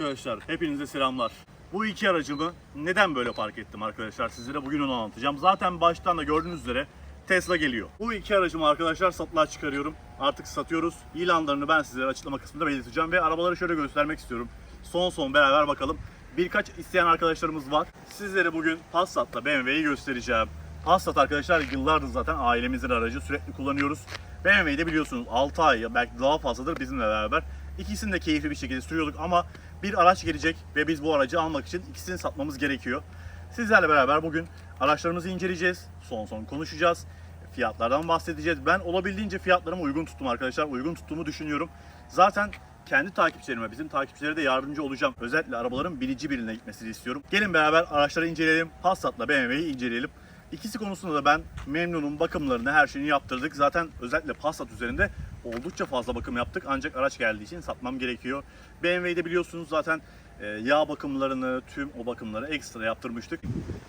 Arkadaşlar hepinize selamlar. Bu iki aracımı neden böyle park ettim arkadaşlar sizlere bugün onu anlatacağım. Zaten baştan da gördüğünüz üzere Tesla geliyor. Bu iki aracımı arkadaşlar satılığa çıkarıyorum. Artık satıyoruz. İlanlarını ben sizlere açıklama kısmında belirteceğim ve arabaları şöyle göstermek istiyorum. Son son beraber bakalım. Birkaç isteyen arkadaşlarımız var. Sizlere bugün Passat'la BMW'yi göstereceğim. Passat arkadaşlar yıllardır zaten ailemizin aracı sürekli kullanıyoruz. BMW'yi de biliyorsunuz 6 ay belki daha fazladır bizimle beraber. İkisini de keyifli bir şekilde sürüyorduk ama bir araç gelecek ve biz bu aracı almak için ikisini satmamız gerekiyor. Sizlerle beraber bugün araçlarımızı inceleyeceğiz. Son son konuşacağız. Fiyatlardan bahsedeceğiz. Ben olabildiğince fiyatlarımı uygun tuttum arkadaşlar. Uygun tuttuğumu düşünüyorum. Zaten kendi takipçilerime, bizim takipçilere de yardımcı olacağım. Özellikle arabaların birinci birine gitmesini istiyorum. Gelin beraber araçları inceleyelim. Passat'la BMW'yi inceleyelim. İkisi konusunda da ben memnunum. Bakımlarını, her şeyini yaptırdık. Zaten özellikle Passat üzerinde oldukça fazla bakım yaptık. Ancak araç geldiği için satmam gerekiyor. BMW'de biliyorsunuz zaten e, yağ bakımlarını, tüm o bakımları ekstra yaptırmıştık.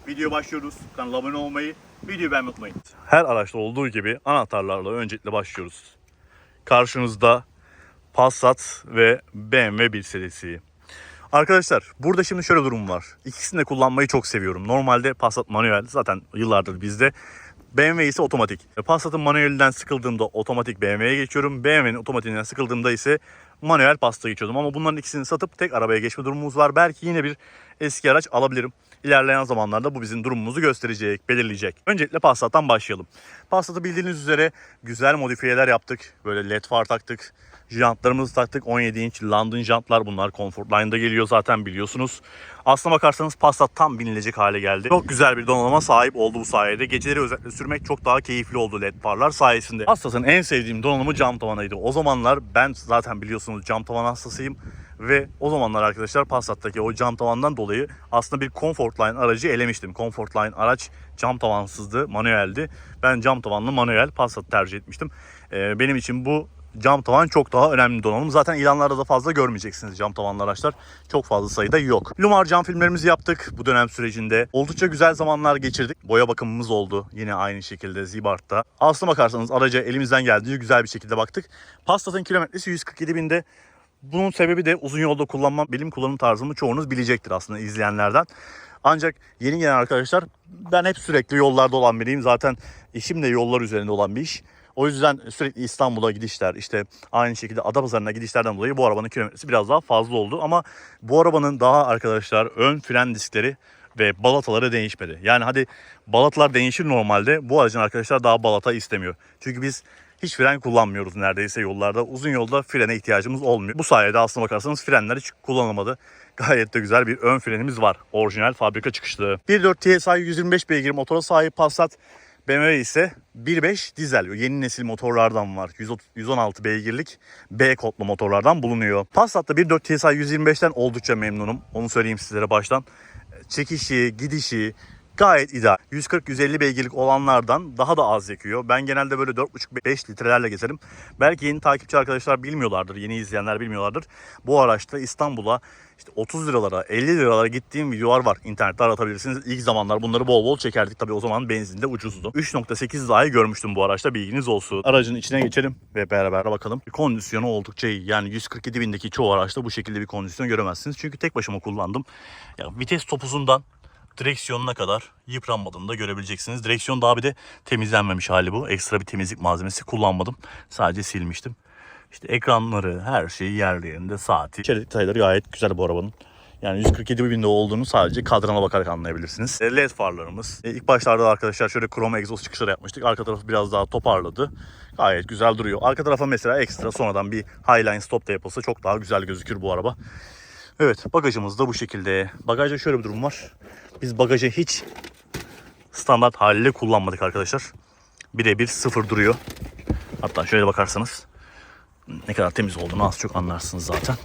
Video başlıyoruz. Kanala abone olmayı, videoyu beğenmeyi unutmayın. Her araçta olduğu gibi anahtarlarla öncelikle başlıyoruz. Karşınızda Passat ve BMW 1 serisi. Arkadaşlar burada şimdi şöyle durum var. İkisini de kullanmayı çok seviyorum. Normalde Passat manuel zaten yıllardır bizde. BMW ise otomatik. E, Passat'ın manuelinden sıkıldığımda otomatik BMW'ye geçiyorum. BMW'nin otomatiğinden sıkıldığımda ise manuel Passat'a geçiyordum. Ama bunların ikisini satıp tek arabaya geçme durumumuz var. Belki yine bir eski araç alabilirim. İlerleyen zamanlarda bu bizim durumumuzu gösterecek, belirleyecek. Öncelikle Passat'tan başlayalım. Passat'ı bildiğiniz üzere güzel modifiyeler yaptık. Böyle led far taktık. Jantlarımızı taktık. 17 inç London jantlar bunlar. Comfort Line'da geliyor zaten biliyorsunuz. Aslına bakarsanız Passat tam binilecek hale geldi. Çok güzel bir donanıma sahip oldu bu sayede. Geceleri özellikle sürmek çok daha keyifli oldu led farlar sayesinde. Passat'ın en sevdiğim donanımı cam tavanıydı. O zamanlar ben zaten biliyorsunuz cam tavan hastasıyım. Ve o zamanlar arkadaşlar Passat'taki o cam tavandan dolayı aslında bir Comfort Line aracı elemiştim. Comfort Line araç cam tavansızdı, manueldi. Ben cam tavanlı manuel Passat tercih etmiştim. Ee, benim için bu cam tavan çok daha önemli donanım. Zaten ilanlarda da fazla görmeyeceksiniz cam tavanlı araçlar. Çok fazla sayıda yok. Lumar cam filmlerimizi yaptık bu dönem sürecinde. Oldukça güzel zamanlar geçirdik. Boya bakımımız oldu. Yine aynı şekilde Zibart'ta. Aslına bakarsanız araca elimizden geldiği güzel bir şekilde baktık. Passat'ın kilometresi 147 binde. Bunun sebebi de uzun yolda kullanmam. Benim kullanım tarzımı çoğunuz bilecektir aslında izleyenlerden. Ancak yeni gelen arkadaşlar ben hep sürekli yollarda olan biriyim. Zaten işim de yollar üzerinde olan bir iş. O yüzden sürekli İstanbul'a gidişler işte aynı şekilde Adapazarı'na gidişlerden dolayı bu arabanın kilometresi biraz daha fazla oldu. Ama bu arabanın daha arkadaşlar ön fren diskleri ve balataları değişmedi. Yani hadi balatalar değişir normalde bu aracın arkadaşlar daha balata istemiyor. Çünkü biz hiç fren kullanmıyoruz neredeyse yollarda. Uzun yolda frene ihtiyacımız olmuyor. Bu sayede aslına bakarsanız frenler hiç kullanılmadı. Gayet de güzel bir ön frenimiz var. Orijinal fabrika çıkışlı. 1.4 TSI 125 beygir motora sahip Passat. BMW ise 1.5 dizel yeni nesil motorlardan var. 130 116 beygirlik B kodlu motorlardan bulunuyor. Passat'ta 1.4 TSI 125'ten oldukça memnunum. Onu söyleyeyim sizlere baştan. Çekişi, gidişi gayet ideal. 140-150 beygirlik olanlardan daha da az yakıyor. Ben genelde böyle 4.5-5 litrelerle gezerim. Belki yeni takipçi arkadaşlar bilmiyorlardır, yeni izleyenler bilmiyorlardır. Bu araçta İstanbul'a işte 30 liralara, 50 liralara gittiğim videolar var. İnternette aratabilirsiniz. İlk zamanlar bunları bol bol çekerdik. Tabii o zaman benzin de ucuzdu. 3.8 dahi görmüştüm bu araçta bilginiz olsun. Aracın içine geçelim ve beraber bakalım. Kondisyonu oldukça iyi. Yani 147 bindeki çoğu araçta bu şekilde bir kondisyon göremezsiniz. Çünkü tek başıma kullandım. Ya vites topuzundan direksiyonuna kadar yıpranmadığını da görebileceksiniz. Direksiyon daha bir de temizlenmemiş hali bu. Ekstra bir temizlik malzemesi kullanmadım. Sadece silmiştim. İşte ekranları, her şeyi yerli yerinde, saati. İçeri detayları gayet güzel bu arabanın. Yani 147 binde olduğunu sadece kadrana bakarak anlayabilirsiniz. E, LED farlarımız. E, İlk başlarda da arkadaşlar şöyle krom egzoz çıkışları yapmıştık. Arka tarafı biraz daha toparladı. Gayet güzel duruyor. Arka tarafa mesela ekstra sonradan bir Highline stop da yapılsa çok daha güzel gözükür bu araba. Evet bagajımız da bu şekilde. Bagajda şöyle bir durum var. Biz bagajı hiç standart haliyle kullanmadık arkadaşlar. Birebir sıfır duruyor. Hatta şöyle bakarsanız ne kadar temiz olduğunu az çok anlarsınız zaten.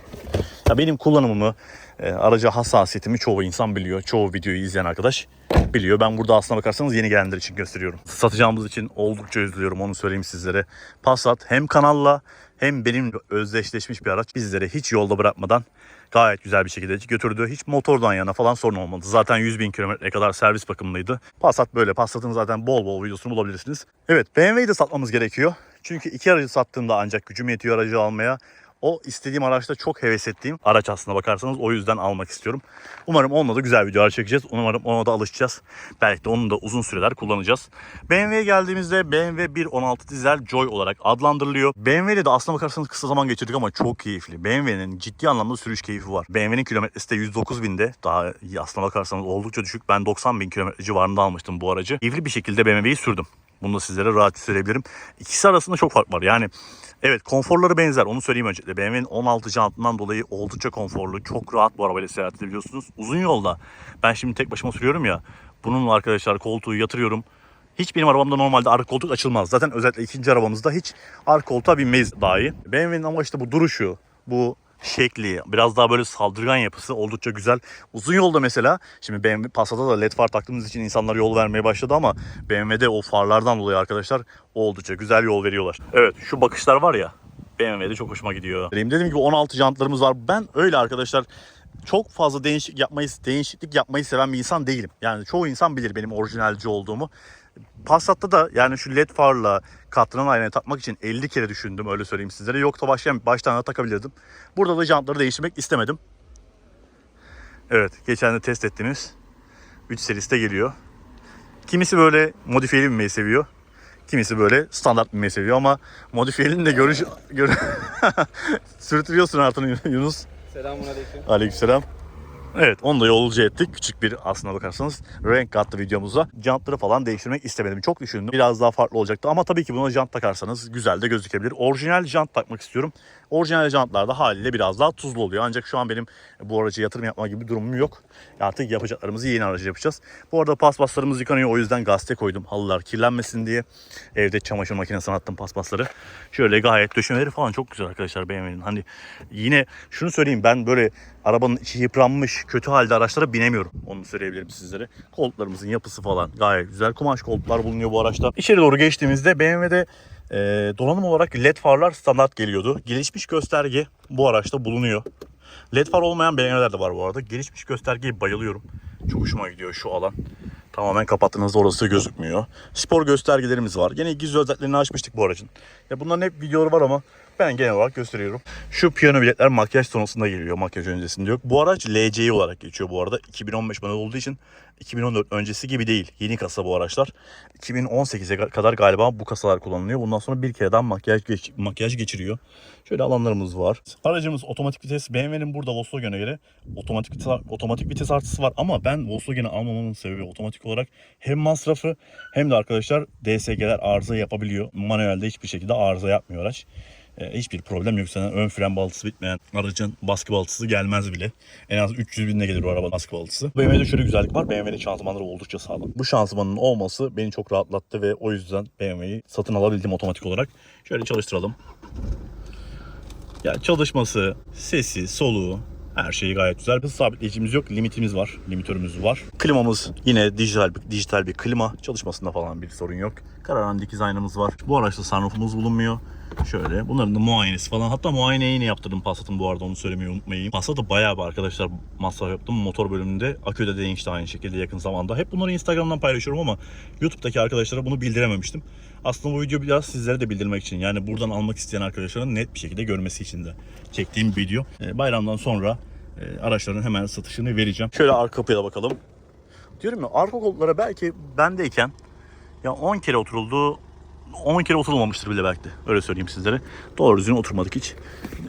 Ya benim kullanımımı, e, araca hassasiyetimi çoğu insan biliyor. Çoğu videoyu izleyen arkadaş biliyor. Ben burada aslına bakarsanız yeni gelenler için gösteriyorum. Satacağımız için oldukça üzülüyorum onu söyleyeyim sizlere. Passat hem kanalla hem benim özdeşleşmiş bir araç bizlere hiç yolda bırakmadan gayet güzel bir şekilde götürdü. Hiç motordan yana falan sorun olmadı. Zaten 100 bin kilometre kadar servis bakımlıydı. Passat böyle. Passat'ın zaten bol bol videosunu bulabilirsiniz. Evet BMW'yi de satmamız gerekiyor. Çünkü iki aracı sattığımda ancak gücüm yetiyor aracı almaya. O istediğim araçta çok heves ettiğim araç aslında bakarsanız o yüzden almak istiyorum. Umarım onunla da güzel videolar çekeceğiz. Umarım ona da alışacağız. Belki de onu da uzun süreler kullanacağız. BMW'ye geldiğimizde BMW 1.16 dizel Joy olarak adlandırılıyor. BMW'de de aslına bakarsanız kısa zaman geçirdik ama çok keyifli. BMW'nin ciddi anlamda sürüş keyfi var. BMW'nin kilometresi de 109 binde. Daha aslına bakarsanız oldukça düşük. Ben 90 bin kilometre civarında almıştım bu aracı. Keyifli bir şekilde BMW'yi sürdüm. Bunu da sizlere rahat söyleyebilirim. İkisi arasında çok fark var. Yani evet konforları benzer. Onu söyleyeyim öncelikle. BMW'nin 16 jantından dolayı oldukça konforlu. Çok rahat bu arabayla seyahat edebiliyorsunuz. Uzun yolda ben şimdi tek başıma sürüyorum ya. Bununla arkadaşlar koltuğu yatırıyorum. Hiç benim arabamda normalde arka koltuk açılmaz. Zaten özellikle ikinci arabamızda hiç arka koltuğa binmeyiz dahi. BMW'nin ama işte bu duruşu, bu şekli, biraz daha böyle saldırgan yapısı oldukça güzel. Uzun yolda mesela, şimdi BMW Passat'a da led far taktığımız için insanlar yol vermeye başladı ama BMW'de o farlardan dolayı arkadaşlar oldukça güzel yol veriyorlar. Evet şu bakışlar var ya BMW'de çok hoşuma gidiyor. Dediğim gibi 16 jantlarımız var. Ben öyle arkadaşlar çok fazla değişik yapmayı, değişiklik yapmayı seven bir insan değilim. Yani çoğu insan bilir benim orijinalci olduğumu. Passat'ta da yani şu led farla katlanan aynayı takmak için 50 kere düşündüm öyle söyleyeyim sizlere. Yoksa baştan, baştan da takabilirdim. Burada da jantları değiştirmek istemedim. Evet geçen de test ettiğimiz 3 serisi de geliyor. Kimisi böyle modifiyeli binmeyi seviyor. Kimisi böyle standart binmeyi seviyor ama modifiyelinin de görüş... Gör... Sürtüyorsun artık Yunus. Selamun aleyküm. Aleykümselam. Evet onu da yolcu ettik. Küçük bir aslına bakarsanız renk kattı videomuza. Jantları falan değiştirmek istemedim. Çok düşündüm. Biraz daha farklı olacaktı ama tabii ki buna jant takarsanız güzel de gözükebilir. Orijinal jant takmak istiyorum. Orijinal jantlar da haliyle biraz daha tuzlu oluyor. Ancak şu an benim bu araca yatırım yapma gibi bir durumum yok. Artık yapacaklarımızı yeni aracı yapacağız. Bu arada paspaslarımız yıkanıyor. O yüzden gazete koydum. Halılar kirlenmesin diye. Evde çamaşır makinesine attım paspasları. Şöyle gayet döşemeleri falan çok güzel arkadaşlar BMW'nin. Hani yine şunu söyleyeyim ben böyle arabanın içi yıpranmış kötü halde araçlara binemiyorum. Onu söyleyebilirim sizlere. Koltuklarımızın yapısı falan gayet güzel. Kumaş koltuklar bulunuyor bu araçta. İçeri doğru geçtiğimizde BMW'de e, donanım olarak led farlar standart geliyordu. Gelişmiş gösterge bu araçta bulunuyor. Led far olmayan BMW'ler de var bu arada. Gelişmiş göstergeye bayılıyorum. Çok hoşuma gidiyor şu alan. Tamamen kapattığınızda orası gözükmüyor. Spor göstergelerimiz var. Gene gizli özelliklerini açmıştık bu aracın. Ya bunların hep videoları var ama ben genel olarak gösteriyorum. Şu piyano biletler makyaj sonrasında geliyor. Makyaj öncesinde yok. Bu araç LCI olarak geçiyor bu arada. 2015 model olduğu için 2014 öncesi gibi değil. Yeni kasa bu araçlar. 2018'e kadar galiba bu kasalar kullanılıyor. Bundan sonra bir kere daha makyaj, geç- makyaj geçiriyor. Şöyle alanlarımız var. Aracımız otomatik vites. BMW'nin burada Volkswagen'e göre otomatik vites, otomatik vites artısı var. Ama ben Volkswagen'i almamamın sebebi otomatik olarak hem masrafı hem de arkadaşlar DSG'ler arıza yapabiliyor. Manuelde hiçbir şekilde arıza yapmıyor araç. E, hiçbir problem yok. Sana ön fren baltısı bitmeyen aracın baskı baltısı gelmez bile. En az 300 binde gelir o araba baskı baltısı. BMW'de şöyle güzellik var. BMW'nin şanzımanları oldukça sağlam. Bu şanzımanın olması beni çok rahatlattı ve o yüzden BMW'yi satın alabildim otomatik olarak. Şöyle çalıştıralım. Ya çalışması, sesi, soluğu her şeyi gayet güzel. Hız sabitleyicimiz yok, limitimiz var, limitörümüz var. Klimamız yine dijital bir, dijital bir klima. Çalışmasında falan bir sorun yok. Kararan dikiz aynamız var. Bu araçta sunroofumuz bulunmuyor. Şöyle bunların da muayenesi falan. Hatta muayeneyi yine yaptırdım Passat'ın bu arada onu söylemeyi unutmayayım. Passat'ta bayağı bir arkadaşlar masraf yaptım. Motor bölümünde akü de değişti aynı şekilde yakın zamanda. Hep bunları Instagram'dan paylaşıyorum ama YouTube'daki arkadaşlara bunu bildirememiştim. Aslında bu video biraz sizlere de bildirmek için yani buradan almak isteyen arkadaşların net bir şekilde görmesi için de çektiğim bir video. Ee, Bayramdan sonra e, araçların hemen satışını vereceğim. Şöyle arka kapıya bakalım. Diyorum ya arka koltuklara belki bendeyken ya 10 kere oturuldu 10 kere oturulmamıştır bile belki de. Öyle söyleyeyim sizlere. Doğru düzgün oturmadık hiç.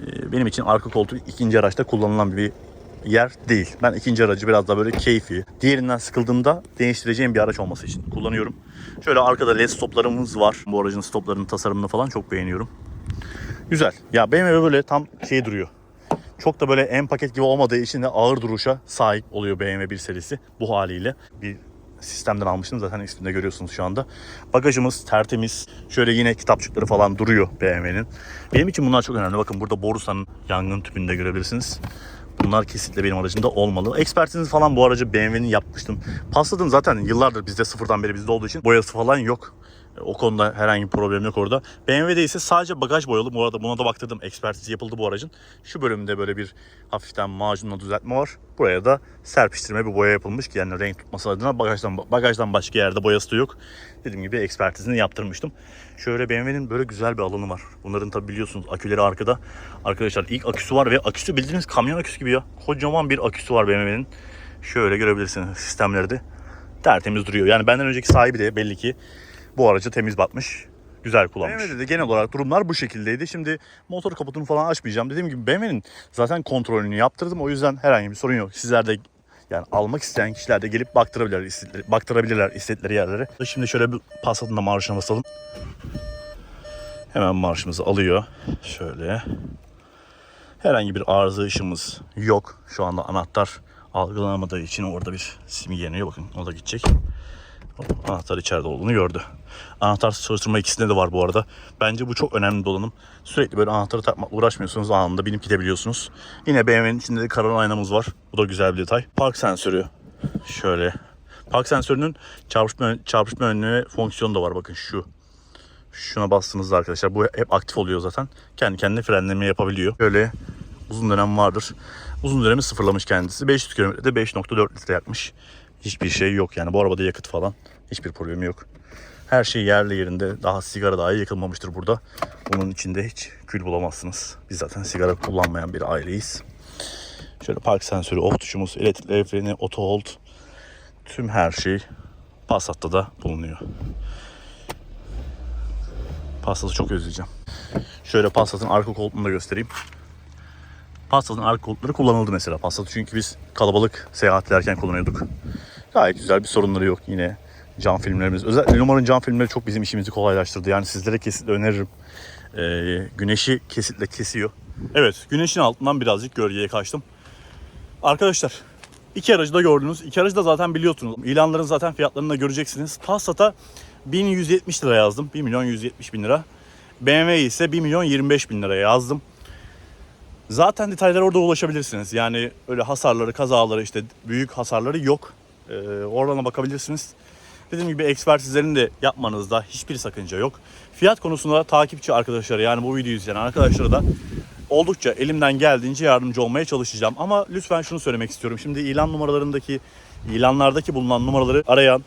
Ee, Benim için arka koltuk ikinci araçta kullanılan bir yer değil. Ben ikinci aracı biraz daha böyle keyfi. Diğerinden sıkıldığımda değiştireceğim bir araç olması için kullanıyorum. Şöyle arkada led stoplarımız var. Bu aracın stoplarının tasarımını falan çok beğeniyorum. Güzel. Ya BMW böyle tam şey duruyor. Çok da böyle en paket gibi olmadığı için de ağır duruşa sahip oluyor BMW 1 serisi bu haliyle. Bir sistemden almıştım zaten üstünde görüyorsunuz şu anda. Bagajımız tertemiz. Şöyle yine kitapçıkları falan duruyor BMW'nin. Benim için bunlar çok önemli. Bakın burada Borusan'ın yangın tüpünü de görebilirsiniz. Bunlar kesinlikle benim aracımda olmalı. Ekspertiniz falan bu aracı BMW'nin yapmıştım. Passat'ın zaten yıllardır bizde sıfırdan beri bizde olduğu için boyası falan yok. O konuda herhangi bir problem yok orada. BMW'de ise sadece bagaj boyalı. Bu arada buna da baktırdım. Ekspertiz yapıldı bu aracın. Şu bölümde böyle bir hafiften macunla düzeltme var. Buraya da serpiştirme bir boya yapılmış ki yani renk tutması adına bagajdan bagajdan başka yerde boyası da yok. Dediğim gibi ekspertizini yaptırmıştım. Şöyle BMW'nin böyle güzel bir alanı var. Bunların tabi biliyorsunuz aküleri arkada. Arkadaşlar ilk aküsü var ve aküsü bildiğiniz kamyon aküsü gibi ya. Kocaman bir aküsü var BMW'nin. Şöyle görebilirsiniz sistemlerde. Tertemiz duruyor. Yani benden önceki sahibi de belli ki bu aracı temiz bakmış. Güzel kullanmış. BMW'de de genel olarak durumlar bu şekildeydi. Şimdi motor kaputunu falan açmayacağım. Dediğim gibi BMW'nin zaten kontrolünü yaptırdım. O yüzden herhangi bir sorun yok. Sizler de yani almak isteyen kişiler de gelip baktırabilirler, istedikleri, baktırabilirler istedikleri yerlere. Şimdi şöyle bir Passat'ın da marşına basalım. Hemen marşımızı alıyor. Şöyle. Herhangi bir arıza ışığımız yok. Şu anda anahtar algılanamadığı için orada bir simge yanıyor. Bakın o da gidecek. Anahtar içeride olduğunu gördü. Anahtar çalıştırma ikisinde de var bu arada. Bence bu çok önemli dolanım. Sürekli böyle anahtarı takmakla uğraşmıyorsunuz. Anında binip gidebiliyorsunuz. Yine BMW'nin içinde de karan aynamız var. Bu da güzel bir detay. Park sensörü. Şöyle. Park sensörünün çarpışma, çarpışma önleme fonksiyonu da var. Bakın şu. Şuna bastığınızda arkadaşlar bu hep aktif oluyor zaten. Kendi kendine frenleme yapabiliyor. Böyle uzun dönem vardır. Uzun dönemi sıfırlamış kendisi. 500 kilometrede 5.4 litre yakmış. Hiçbir şey yok yani bu arabada yakıt falan hiçbir problemi yok. Her şey yerli yerinde. Daha sigara dahi yakılmamıştır burada. Bunun içinde hiç kül bulamazsınız. Biz zaten sigara kullanmayan bir aileyiz. Şöyle park sensörü, off tuşumuz, elektrikli el freni, auto hold. Tüm her şey Passat'ta da bulunuyor. Passat'ı çok özleyeceğim. Şöyle Passat'ın arka koltuğunu da göstereyim. Passat'ın arka koltukları kullanıldı mesela. Passat çünkü biz kalabalık seyahat ederken kullanıyorduk. Gayet güzel bir sorunları yok yine. Cam filmlerimiz. Özellikle Lumar'ın cam filmleri çok bizim işimizi kolaylaştırdı. Yani sizlere kesinlikle öneririm. Ee, güneşi kesinlikle kesiyor. Evet güneşin altından birazcık gölgeye kaçtım. Arkadaşlar iki aracı da gördünüz. İki aracı da zaten biliyorsunuz. İlanların zaten fiyatlarını da göreceksiniz. Passat'a 1170 lira yazdım. 1 milyon 170 bin lira. BMW ise 1 milyon 25 bin lira yazdım. Zaten detaylara orada ulaşabilirsiniz. Yani öyle hasarları, kazaları işte büyük hasarları yok. Ee, oradan da bakabilirsiniz. Dediğim gibi ekspertizlerini de yapmanızda hiçbir sakınca yok. Fiyat konusunda takipçi arkadaşlara yani bu videoyu izleyen arkadaşlara da oldukça elimden geldiğince yardımcı olmaya çalışacağım. Ama lütfen şunu söylemek istiyorum. Şimdi ilan numaralarındaki, ilanlardaki bulunan numaraları arayan,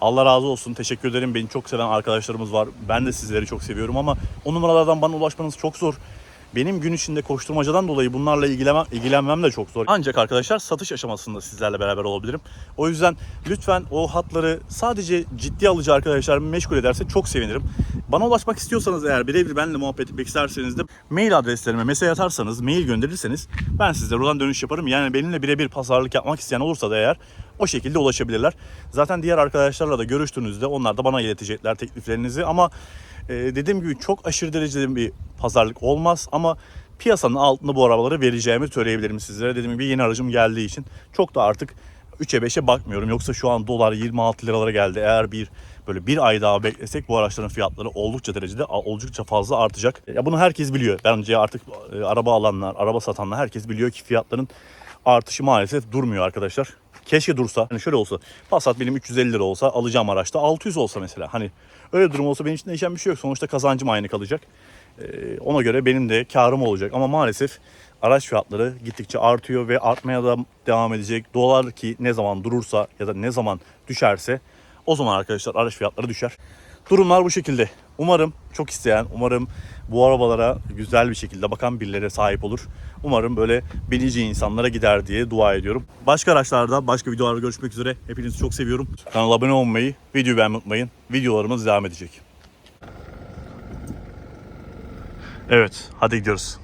Allah razı olsun teşekkür ederim. Beni çok seven arkadaşlarımız var. Ben de sizleri çok seviyorum ama o numaralardan bana ulaşmanız çok zor. Benim gün içinde koşturmacadan dolayı bunlarla ilgilenmem, ilgilenmem de çok zor. Ancak arkadaşlar satış aşamasında sizlerle beraber olabilirim. O yüzden lütfen o hatları sadece ciddi alıcı arkadaşlar meşgul ederse çok sevinirim. Bana ulaşmak istiyorsanız eğer birebir benimle muhabbet etmek isterseniz de mail adreslerime mesaj atarsanız, mail gönderirseniz ben sizlere oradan dönüş yaparım. Yani benimle birebir pazarlık yapmak isteyen olursa da eğer o şekilde ulaşabilirler. Zaten diğer arkadaşlarla da görüştüğünüzde onlar da bana iletecekler tekliflerinizi ama e, dediğim gibi çok aşırı derecede bir pazarlık olmaz ama piyasanın altında bu arabaları vereceğimi söyleyebilirim sizlere. Dediğim gibi yeni aracım geldiği için çok da artık 3'e 5'e bakmıyorum. Yoksa şu an dolar 26 liralara geldi. Eğer bir böyle bir ay daha beklesek bu araçların fiyatları oldukça derecede oldukça fazla artacak. Ya bunu herkes biliyor. Bence artık e, araba alanlar, araba satanlar herkes biliyor ki fiyatların artışı maalesef durmuyor arkadaşlar. Keşke dursa. Hani şöyle olsa. Passat benim 350 lira olsa alacağım araçta 600 olsa mesela. Hani öyle durum olsa benim için değişen bir şey yok. Sonuçta kazancım aynı kalacak. Ee, ona göre benim de karım olacak. Ama maalesef araç fiyatları gittikçe artıyor ve artmaya da devam edecek. Dolar ki ne zaman durursa ya da ne zaman düşerse o zaman arkadaşlar araç fiyatları düşer. Durumlar bu şekilde. Umarım çok isteyen, umarım bu arabalara güzel bir şekilde bakan birileri sahip olur. Umarım böyle binici insanlara gider diye dua ediyorum. Başka araçlarda, başka videolarda görüşmek üzere. Hepinizi çok seviyorum. Kanala abone olmayı, videoyu beğenmeyi unutmayın. Videolarımız devam edecek. Evet, hadi gidiyoruz.